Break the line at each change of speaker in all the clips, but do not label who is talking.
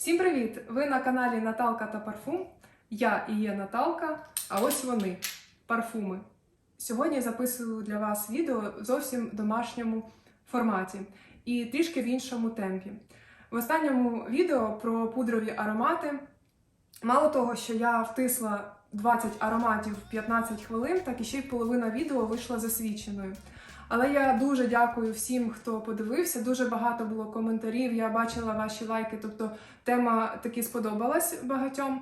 Всім привіт! Ви на каналі Наталка та Парфум. Я і є Наталка, а ось вони парфуми. Сьогодні я записую для вас відео в зовсім домашньому форматі і трішки в іншому темпі. В останньому відео про пудрові аромати. Мало того, що я втисла 20 ароматів в 15 хвилин, так і ще й половина відео вийшла засвідченою. Але я дуже дякую всім, хто подивився. Дуже багато було коментарів. Я бачила ваші лайки, тобто тема таки сподобалась багатьом.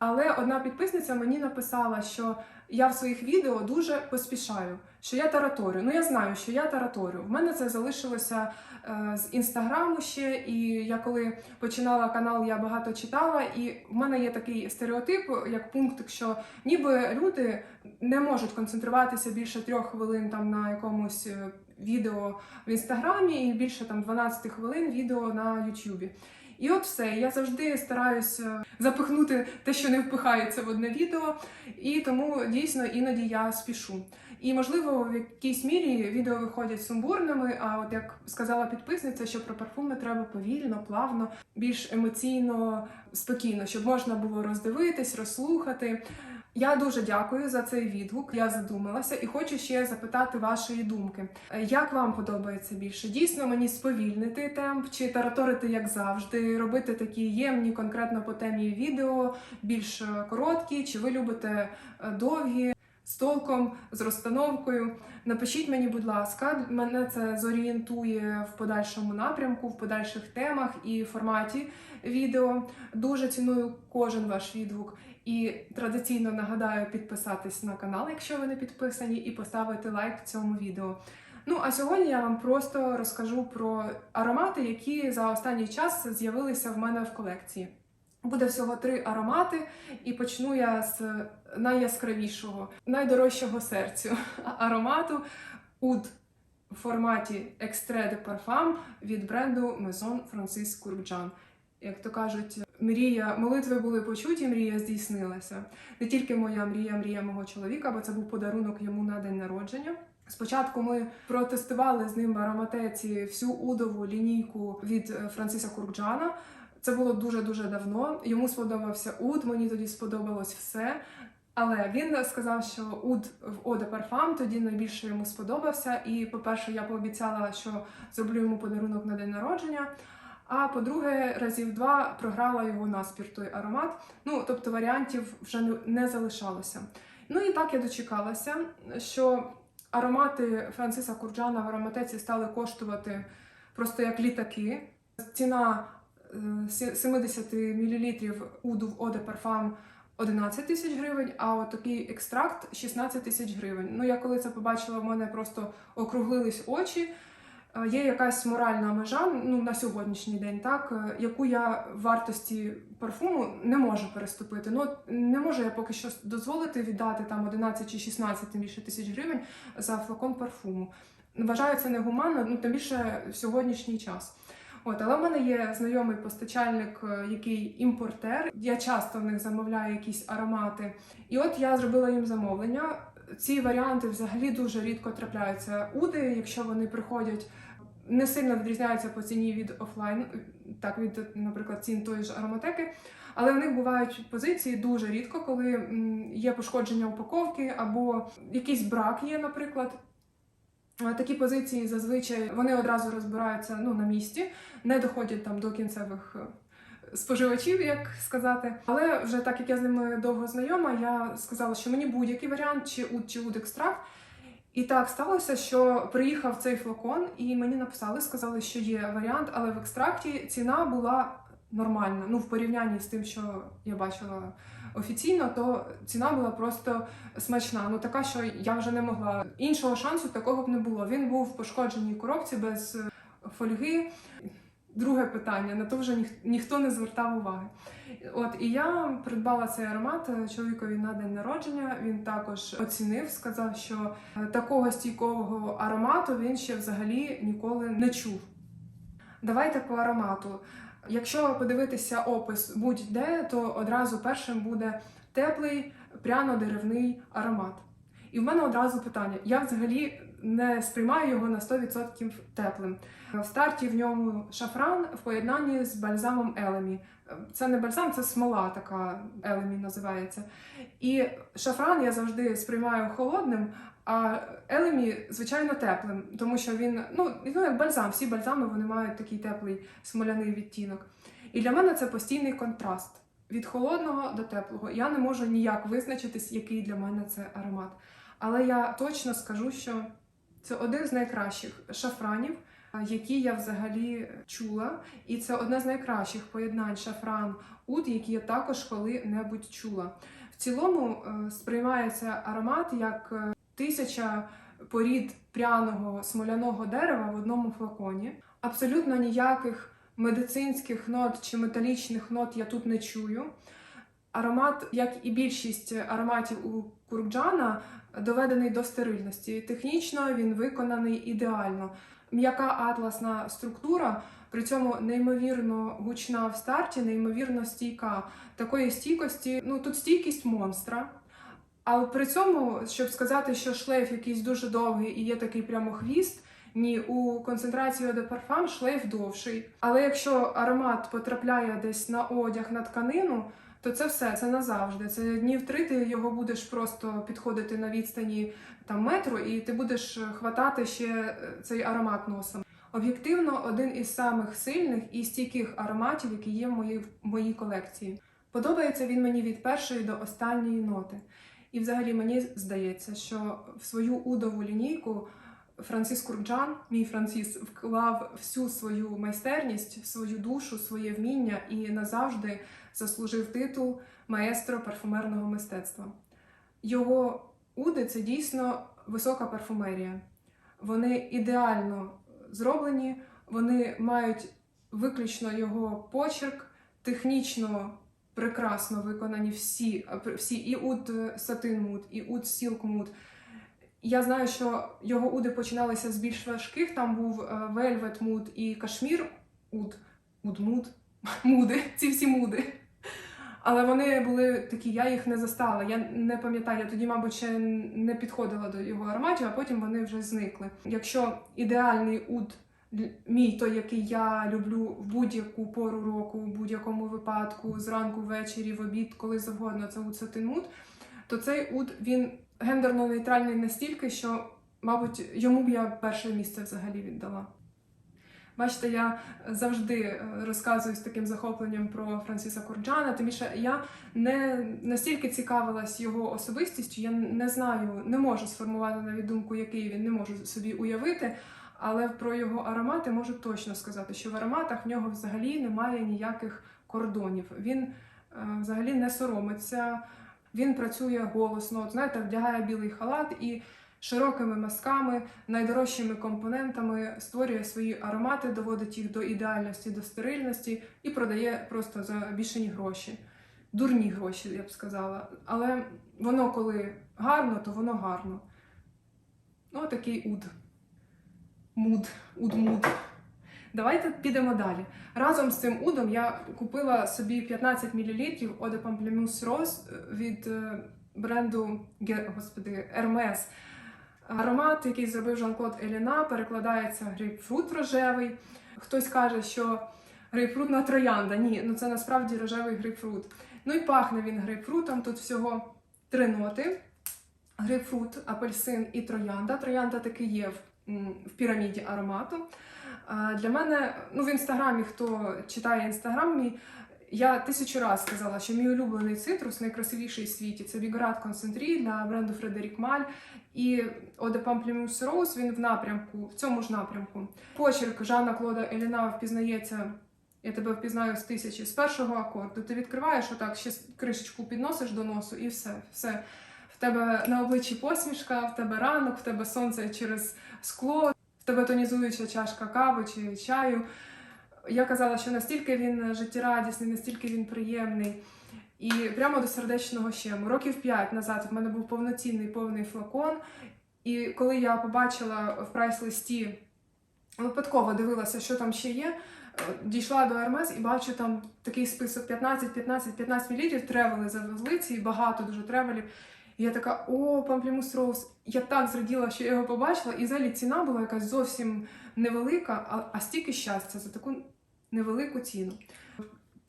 Але одна підписниця мені написала, що я в своїх відео дуже поспішаю, що я тараторю. Ну я знаю, що я тараторю. В мене це залишилося е, з інстаграму ще. І я коли починала канал, я багато читала. І в мене є такий стереотип, як пункт, що ніби люди не можуть концентруватися більше трьох хвилин там на якомусь е, відео в інстаграмі, і більше там 12 хвилин відео на Ютубі. І от все. Я завжди стараюся запихнути те, що не впихається в одне відео, і тому дійсно іноді я спішу. І можливо, в якійсь мірі відео виходять сумбурними. А от як сказала підписниця, що про парфуми треба повільно, плавно, більш емоційно, спокійно, щоб можна було роздивитись, розслухати. Я дуже дякую за цей відгук. Я задумалася і хочу ще запитати вашої думки. Як вам подобається більше? Дійсно мені сповільнити темп чи тараторити як завжди, робити такі ємні, конкретно по темі відео, більш е, короткі, чи ви любите е, довгі? З толком, з розстановкою. Напишіть мені, будь ласка, мене це зорієнтує в подальшому напрямку, в подальших темах і форматі відео. Дуже ціную кожен ваш відгук. І традиційно нагадаю підписатись на канал, якщо ви не підписані, і поставити лайк цьому відео. Ну а сьогодні я вам просто розкажу про аромати, які за останній час з'явилися в мене в колекції. Буде всього три аромати, і почну я з найяскравішого, найдорожчого серцю аромату Oud в форматі Extrait de Parfum від бренду Maison Francis Kurkdjian. Як то кажуть, мрія молитви були почуті, мрія здійснилася. Не тільки моя мрія, мрія мого чоловіка, бо це був подарунок йому на день народження. Спочатку ми протестували з ним в ароматеці всю удову лінійку від е, Франциса Куркджана. Це було дуже дуже давно. Йому сподобався уд, мені тоді сподобалось все. Але він сказав, що уд в Оде Парфам тоді найбільше йому сподобався. І, по-перше, я пообіцяла, що зроблю йому подарунок на день народження. А по-друге, разів два програла його наспір той аромат. Ну, тобто варіантів вже не, залишалося. Ну і так я дочекалася, що аромати Франциса Курджана в ароматеці стали коштувати просто як літаки. Ціна е, 70 мл уду Оде Парфам 11 тисяч гривень, а от такий екстракт 16 тисяч гривень. Ну, я коли це побачила, в мене просто округлились очі. Е, Є якась моральна межа ну, на сьогоднішній день, так, е, яку я вартості парфуму не можу переступити. Ну, не можу я поки що дозволити віддати там 11 чи 16 тим більше тисяч гривень за флакон парфуму. Вважаю це негуманно, ну тим більше в сьогоднішній час. От, але в мене є знайомий постачальник, е, який імпортер. Я часто в них замовляю якісь аромати. І от я зробила їм замовлення. Ці варіанти взагалі дуже рідко трапляються. Уди, якщо вони приходять, не сильно відрізняються по ціні від офлайн, так від, наприклад, цін тої ж ароматеки. Але в них бувають позиції дуже рідко, коли є пошкодження упаковки або якийсь брак є, наприклад. Такі позиції зазвичай вони одразу розбираються ну, на місці, не доходять там до кінцевих споживачів, як сказати. Але вже так як я з ними довго знайома, я сказала, що мені будь-який варіант, чи уд, чи уд екстракт. І так сталося, що приїхав цей флакон, і мені написали, сказали, що є варіант, але в екстракті ціна була нормальна. Ну, в порівнянні з тим, що я бачила офіційно, то ціна була просто смачна. Ну така, що я вже не могла. Іншого шансу такого б не було. Він був в пошкодженій коробці без фольги. Друге питання, на то вже ніх, ніхто не звертав уваги. От і я придбала цей аромат е, чоловікові на день народження. Він також оцінив, сказав, що е, такого стійкого аромату він ще взагалі ніколи не чув. Давайте по аромату. Якщо подивитися опис будь-де, то одразу першим буде теплий пряно-деревний аромат. І в мене одразу питання: я взагалі не сприймаю його на 100% теплим. В старті в ньому шафран в поєднанні з бальзамом Елемі. Це не бальзам, це смола така Елемі називається. І шафран я завжди сприймаю холодним, а Елемі, звичайно, теплим, тому що він, ну, ну як бальзам, всі бальзами вони мають такий теплий смоляний відтінок. І для мене це постійний контраст. Від холодного до теплого. Я не можу ніяк визначитись, який для мене це аромат. Але я точно скажу, що це один з найкращих шафранів, які я взагалі чула. І це одне з найкращих поєднань шафран уд, які я також коли-небудь чула. В цілому е, сприймається аромат як е, тисяча порід пряного смоляного дерева в одному флаконі. Абсолютно ніяких медицинських нот чи металічних нот я тут не чую. Аромат, як і більшість ароматів у Куркджана, доведений до стерильності. Технічно він виконаний ідеально. М'яка атласна структура, при цьому неймовірно гучна в старті, неймовірно стійка. Такої стійкості, ну тут стійкість монстра. А при цьому, щоб сказати, що шлейф якийсь дуже довгий і є такий прямо хвіст. Ні, у концентрації de Parfum шлейф довший. Але якщо аромат потрапляє десь на одяг, на тканину, то це все, це назавжди. Це днів три ти його будеш просто підходити на відстані там метру, і ти будеш хватати ще е, цей аромат носом. Об'єктивно, один із самих сильних і стійких ароматів, які є в моїй, в моїй колекції. Подобається він мені від першої до останньої ноти. І взагалі мені здається, що в свою удову лінійку Францис Курджан, мій Францис, вклав всю свою майстерність, свою душу, своє вміння і назавжди заслужив титул маестро парфумерного мистецтва. Його уди це дійсно висока парфумерія. Вони ідеально зроблені, вони мають виключно його почерк, технічно прекрасно виконані всі, всі і уд сатин муд, і уд сілк муд. Я знаю, що його уди починалися з більш важких. Там був е, Velvet Mood і Кашмір Уд, Уд-муд, муди, ці всі муди. Але вони були такі, я їх не застала. Я не пам'ятаю, я тоді, мабуть, ще не підходила до його ароматів, а потім вони вже зникли. Якщо ідеальний уд мій, той, який я люблю в будь-яку пору року, в будь-якому випадку, зранку, ввечері, в обід, коли завгодно, це уд сатин муд, то цей уд він гендерно нейтральний настільки, що, мабуть, йому б я перше місце взагалі віддала. Бачите, я завжди е, розказую з таким захопленням про Франсіса Курджана, тим більше я не настільки цікавилась його особистістю, я не знаю, не можу сформувати навіть думку, який він не можу собі уявити. Але про його аромати можу точно сказати, що в ароматах в нього взагалі немає ніяких кордонів. Він е, взагалі не соромиться, він працює голосно, от, знаєте, вдягає білий халат і широкими мазками, найдорожчими компонентами створює свої аромати, доводить їх до ідеальності, до стерильності і продає просто за бішені гроші. Дурні гроші, я б сказала. Але воно, коли гарно, то воно гарно. Ну, такий уд. Муд, уд-муд. Давайте підемо далі. Разом з цим удом я купила собі 15 мл Eau de Pamplemousse Rose від е, бренду господи, Hermes. Аромат, який зробив Жан-Клод Еліна, перекладається грейпфрут рожевий. Хтось каже, що грейпфрутна троянда. Ні, ну це насправді рожевий грейпфрут. Ну і пахне він грейпфрутом. Тут всього три ноти: грейпфрут, апельсин і троянда. Троянда таки є в, в піраміді аромату. Для мене, ну в інстаграмі, хто читає інстаграм мій, я тисячу разів сказала, що мій улюблений цитрус найкрасивіший в світі це Бігорат Концентрі для бренду Фредерік Маль. І de Pamplemousse він в напрямку, в цьому ж напрямку. Почерк Жанна Клода Еліна впізнається. Я тебе впізнаю з тисячі з першого акорду. Ти відкриваєш отак, ще кришечку підносиш до носу, і все. все. В тебе на обличчі посмішка, в тебе ранок, в тебе сонце через скло, в тебе тонізуюча чашка кави чи чаю. Я казала, що настільки він життєрадісний, настільки він приємний. І прямо до сердечного щему. Років п'ять назад в мене був повноцінний повний флакон. І коли я побачила в прайс-листі, випадково дивилася, що там ще є, е, дійшла до Hermes і бачу там такий список 15, 15, 15 мл, тревели завезли ці багато дуже тревелів. І я така, о, памплімус роуз. Я так зраділа, що я його побачила, і взагалі ціна була якась зовсім невелика, а, а стільки щастя за таку невелику ціну.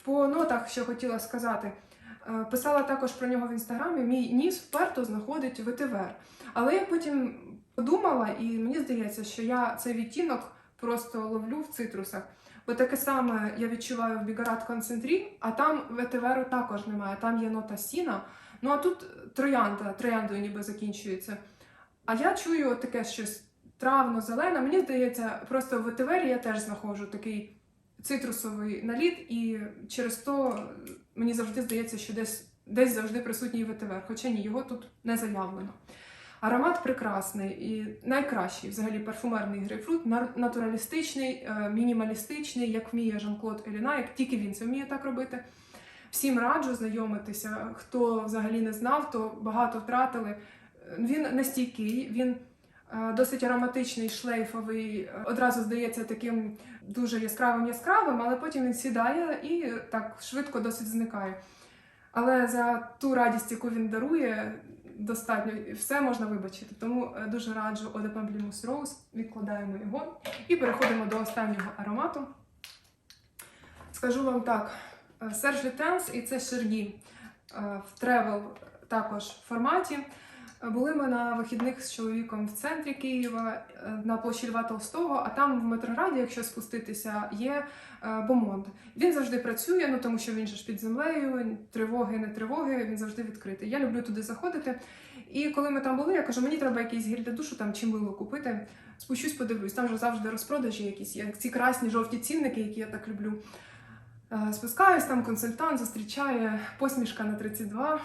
По нотах, що хотіла сказати, е, писала також про нього в інстаграмі. Мій ніс вперто знаходить ветивер. Але я потім подумала, і мені здається, що я цей відтінок просто ловлю в цитрусах. Бо таке саме я відчуваю в Бігарат концентрі, а там ветиверу також немає. Там є нота сіна. Ну а тут троянда, трояндою ніби закінчується. А я чую таке щось травно-зелене. Мені здається, просто в ветивері я теж знаходжу такий цитрусовий наліт, і через то мені завжди здається, що десь, десь завжди присутній ветивер, хоча ні, його тут не заявлено. Аромат прекрасний і найкращий взагалі парфумерний грейпфрут, натуралістичний, е, мінімалістичний, як вміє Жан-Клод Еліна, як тільки він це вміє так робити. Всім раджу знайомитися. Хто взагалі не знав, то багато втратили. Е, Він не стійкий, він е, досить ароматичний, шлейфовий, е, одразу здається таким дуже яскравим яскравим, але потім він сідає і так швидко досить зникає. Але за ту радість, яку він дарує, достатньо все можна вибачити. Тому е, дуже раджу Eau de Rose, відкладаємо його і переходимо до останнього аромату. Скажу вам так: Серж Лютенс і це Шергі в тревел також форматі. Були ми на вихідних з чоловіком в центрі Києва е, на площі Льва Толстого, а там в Метрограді, якщо спуститися, є е, Бомонд. Він завжди працює, ну тому що він же ж під землею, тривоги, не тривоги, він завжди відкритий. Я люблю туди заходити. І коли ми там були, я кажу, мені треба якийсь гель для душу, там чи мило купити. Спущусь, подивлюсь. Там же завжди розпродажі якісь є. Ці красні жовті цінники, які я так люблю. Е, Спускаюсь, там консультант зустрічає посмішка на 32.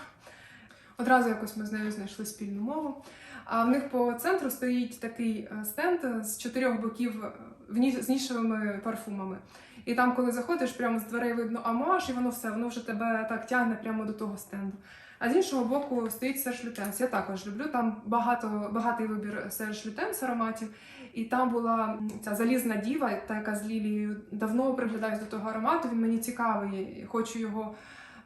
Одразу якось ми з нею знайшли спільну мову. А в них по центру стоїть такий е, стенд з чотирьох боків е, з нішевими парфумами. І там, коли заходиш, прямо з дверей видно амаш, і воно все, воно вже тебе так тягне прямо до того стенду. А з іншого боку стоїть Серж Лютенс. Я також люблю. Там багато, багатий вибір Серж Лютенс ароматів. І там була ця залізна діва, та яка з лілією давно приглядаюсь до того аромату. Він мені цікавий, хочу його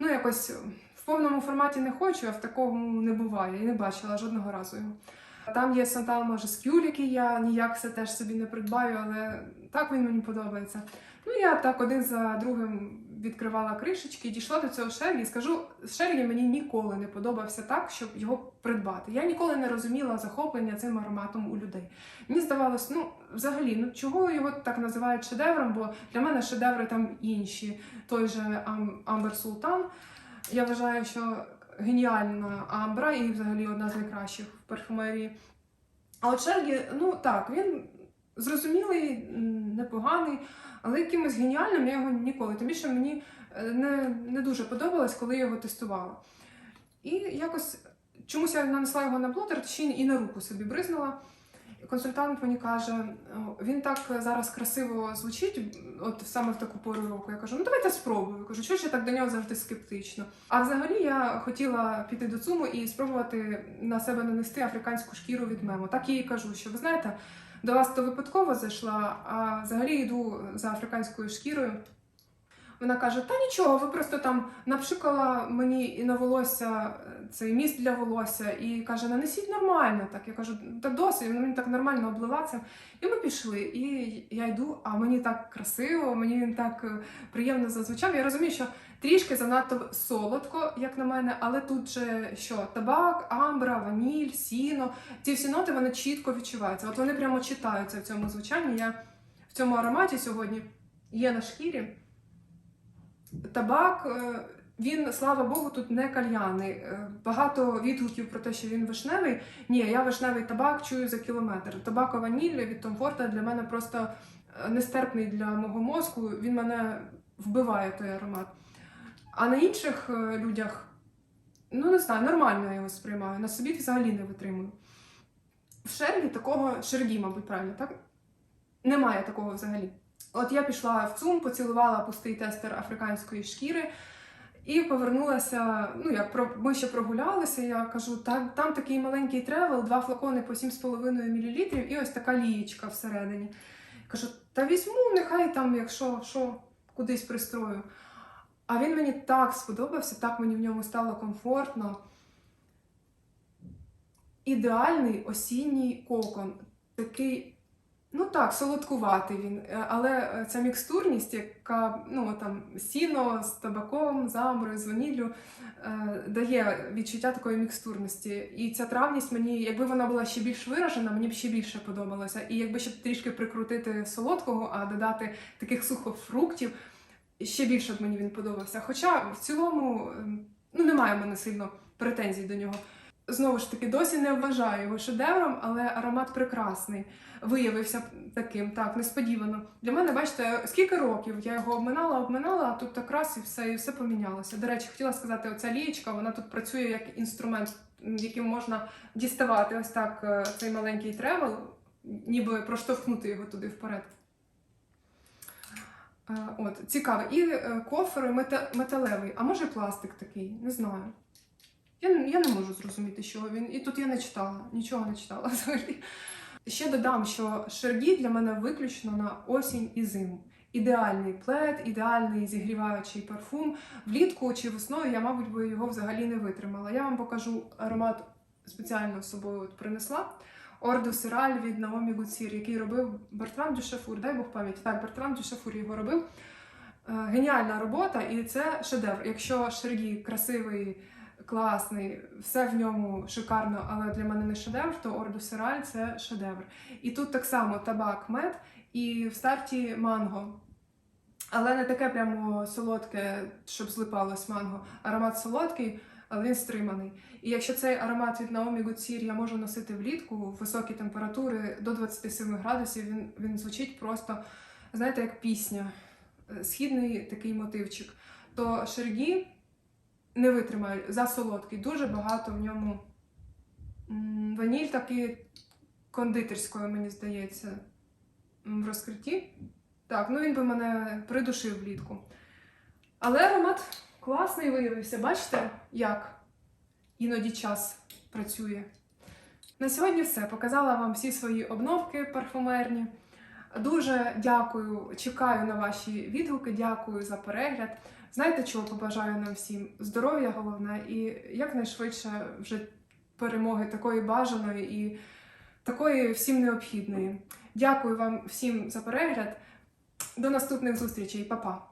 ну якось в повному форматі не хочу, а в такому не буває. І не бачила жодного разу його. Там є Сантал Жескюль, який я ніяк все теж собі не придбаю, але так він мені подобається. Ну я так один за другим відкривала кришечки, дійшла до цього Шерлі. І скажу, Шерлі мені ніколи не подобався так, щоб його придбати. Я ніколи не розуміла захоплення цим ароматом у людей. Мені здавалось, ну взагалі, ну чого його так називають шедевром? Бо для мене шедеври там інші. Той же Ам- Амбер Султан. Я вважаю, що геніальна амбра і взагалі одна з найкращих в парфумерії. А от Шергі, ну так, він зрозумілий, непоганий, але якимось геніальним я його ніколи. Тим більше мені е, не, не дуже подобалось, коли я його тестувала. І якось чомусь я нанесла його на блотер, ще і на руку собі бризнула. Консультант мені каже, він так зараз красиво звучить, от саме в таку пору року. Я кажу, ну давайте спробую. Я кажу, що ж я так до нього завжди скептично. А взагалі я хотіла піти до ЦУМу і спробувати на себе нанести африканську шкіру від мемо. Так я їй кажу, що ви знаєте, до вас то випадково зайшла, а взагалі йду за африканською шкірою. Вона каже: Та нічого, ви просто там напшикала мені і на волосся е, цей міст для волосся, і каже, нанесіть нормально. Так я кажу, та досить, вона мені так нормально обливатися. І ми пішли. І я йду, а мені так красиво, мені так е, приємно зазвучав. Я розумію, що трішки занадто солодко, як на мене, але тут же що табак, амбра, ваніль, сіно. Ці всі ноти вони чітко відчуваються. От вони прямо читаються в цьому звучанні. Я в цьому ароматі сьогодні є на шкірі. Табак, е, він, слава Богу, тут не кальяний. Е, Багато відгуків про те, що він вишневий. Ні, я вишневий табак чую за кілометр. Табако ваніль від Ford для мене просто е, нестерпний для мого мозку. Він мене вбиває той аромат. А на інших людях, ну не знаю, нормально я його сприймаю. На собі взагалі не витримую. В Шерлі такого Шергі, мабуть, правильно, так? Немає такого взагалі. От я пішла в ЦУМ, поцілувала пустий тестер африканської шкіри і повернулася. Ну, як про ми ще прогулялися. Я кажу, там, там такий маленький тревел, два флакони по 7,5 мл і ось така лієчка всередині. Кажу, та візьму, нехай там, якщо що, кудись пристрою. А він мені так сподобався, так мені в ньому стало комфортно. ідеальний осінній кокон. Такий, ну так, солодкуватий він, е, але е, ця мікстурність, яка ну там сіно з табаком, з амброю, з ваніллю, е, дає відчуття такої мікстурності. І ця травність мені, якби вона була ще більш виражена, мені б ще більше подобалося. І якби ще трішки прикрутити солодкого, а додати таких сухофруктів, ще більше б мені він подобався. Хоча в цілому ем, ну, немає в мене сильно претензій до нього. Знову ж таки, досі не вважаю його шедевром, але аромат прекрасний. Виявився таким, так, несподівано. Для мене, бачите, скільки років я його обминала, обминала, а тут так раз і все, і все помінялося. До речі, хотіла сказати, оця лієчка, вона тут працює як інструмент, яким можна діставати ось так е, цей маленький тревел, ніби проштовхнути його туди вперед. Е, От, цікаво. І е, кофер металевий, а може пластик такий, не знаю. Я, я не можу зрозуміти, що він. І тут я не читала, нічого не читала взагалі. Ще додам, що шергі для мене виключно на осінь і зиму. Ідеальний плед, ідеальний зігріваючий парфум. Влітку чи весною я, мабуть, би його взагалі не витримала. Я вам покажу аромат спеціально з собою от принесла. Орду Сираль від Наомі Гуцір, який робив Бертран Дюшафур. Дай Бог пам'яті. Так, Бертран Дюшафур його робив. Е, Геніальна робота, і це шедевр. Якщо Шергі красивий, класний, все в ньому шикарно, але для мене не шедевр, то Орду Сираль це шедевр. І тут так само табак, мед, і в старті манго. Але не таке прямо солодке, щоб злипалось манго. Аромат солодкий, але він стриманий. І якщо цей аромат від Naomi Gutierrez я можу носити влітку високі температури до 27 градусів, він, він звучить просто, знаєте, як пісня, східний такий мотивчик, то Шергі не витримаю за солодкий. Дуже багато в ньому ваніль такий кондитерської, мені здається, в розкритті. Так, ну він би мене придушив влітку. Але аромат класний виявився. Бачите, як іноді час працює. На сьогодні все. Показала вам всі свої обновки парфумерні. Дуже дякую, чекаю на ваші відгуки, дякую за перегляд. Знаєте, чого побажаю нам всім? Здоров'я головне і якнайшвидше вже перемоги такої бажаної і такої всім необхідної. Дякую вам всім за перегляд. До наступних зустрічей, Па-па!